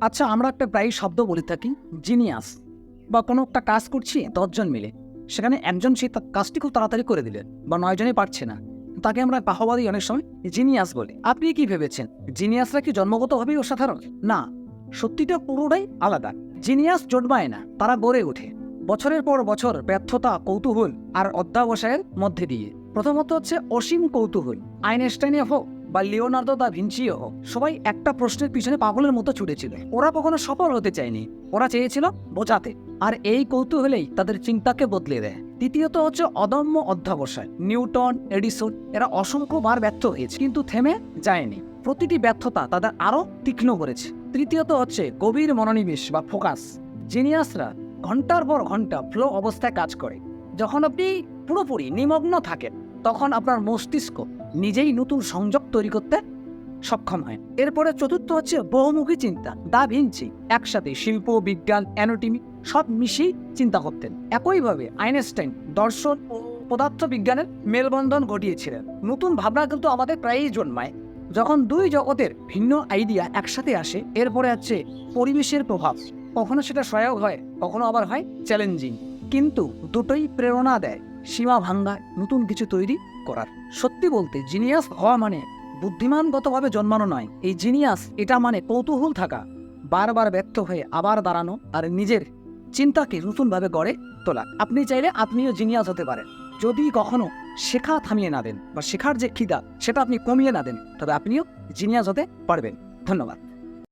আচ্ছা আমরা একটা প্রায় শব্দ বলে থাকি জিনিয়াস বা কোনো একটা কাজ করছি, দশজন মিলে। সেখানে একজন সেই কাজটি খুব তাড়াতাড়ি করে দিলেন বা নয়জনই পারছে না। তাকে আমরা বাহবাদী অনেক সময় জিনিয়াস বলি। আপনি কি ভেবেছেন? জিনিয়াসরা কি জন্মগতভাবেই অসাধারণ? না। সত্যিটা পুরোটাই আলাদা। জিনিয়াস জন্মায় না, তারা গড়ে ওঠে। বছরের পর বছর ব্যর্থতা, কৌতূহল আর অধ্যাবসায়ের মধ্যে দিয়ে। প্রথমত হচ্ছে অসীম কৌতূহল। আইনস্টাইনে হোক বা লিওনার্দো দা ভিঞ্চিও হোক সবাই একটা প্রশ্নের পিছনে পাগলের মতো ছুটেছিল। ওরা কখনো সফল হতে চায়নি। ওরা চেয়েছিল বোঝাতে। আর এই কৌতূহলেই তাদের চিন্তাকে বদলে দেয়। দ্বিতীয়ত হচ্ছে অদম্য অধ্যাবসায়। নিউটন, এডিসন এরা অসংখ্যবার ব্যর্থ হয়েছে, কিন্তু থেমে যায়নি। প্রতিটি ব্যর্থতা তাদের আরও তীক্ষ্ণ করেছে। তৃতীয়ত হচ্ছে গভীর মনোনিবেশ বা ফোকাস। জিনিয়াসরা ঘণ্টার পর ঘণ্টা ফ্লো অবস্থায় কাজ করে। যখন আপনি পুরোপুরি নিমগ্ন থাকেন তখন আপনার মস্তিষ্ক নিজেই নতুন সংযোগ তৈরি করতে সক্ষম হয়। এরপরে চতুর্থ হচ্ছে বহুমুখী চিন্তা, দা ভিঞ্চি। একসাথে শিল্প, বিজ্ঞান, অ্যানোটমি সব মিশিয়ে চিন্তা করতেন। একইভাবে আইনস্টাইন, দর্শন ও পদার্থ বিজ্ঞানের মেলবন্ধন ঘটিয়েছিলেন। নতুন ভাবনা কিন্তু আমাদের প্রায়ই জন্মায়। যখন দুই জগতের ভিন্ন আইডিয়া একসাথে আসে, এরপরে আছে পরিবেশের প্রভাব। কখনো সেটা সহায়ক হয়, কখনো আবার হয় চ্যালেঞ্জিং কিন্তু দুটোই প্রেরণা দেয়। সীমা ভাঙ্গায় নতুন কিছু তৈরি করার। সত্যি বলতে, জিনিয়াস হওয়া মানে বুদ্ধিমানগতভাবে জন্মানো নয়। এই জিনিয়াস, এটা মানে কৌতূহল থাকা, বারবার ব্যর্থ হয়ে আবার দাঁড়ানো আর নিজের চিন্তাকে নতুনভাবে গড়ে তোলা। আপনি চাইলে আপনিও জিনিয়াস হতে পারেন। যদি কখনো শেখা থামিয়ে না দেন বা শেখার যে খিদা, সেটা আপনি কমিয়ে না দেন, তবে আপনিও জিনিয়াস হতে পারবেন। ধন্যবাদ।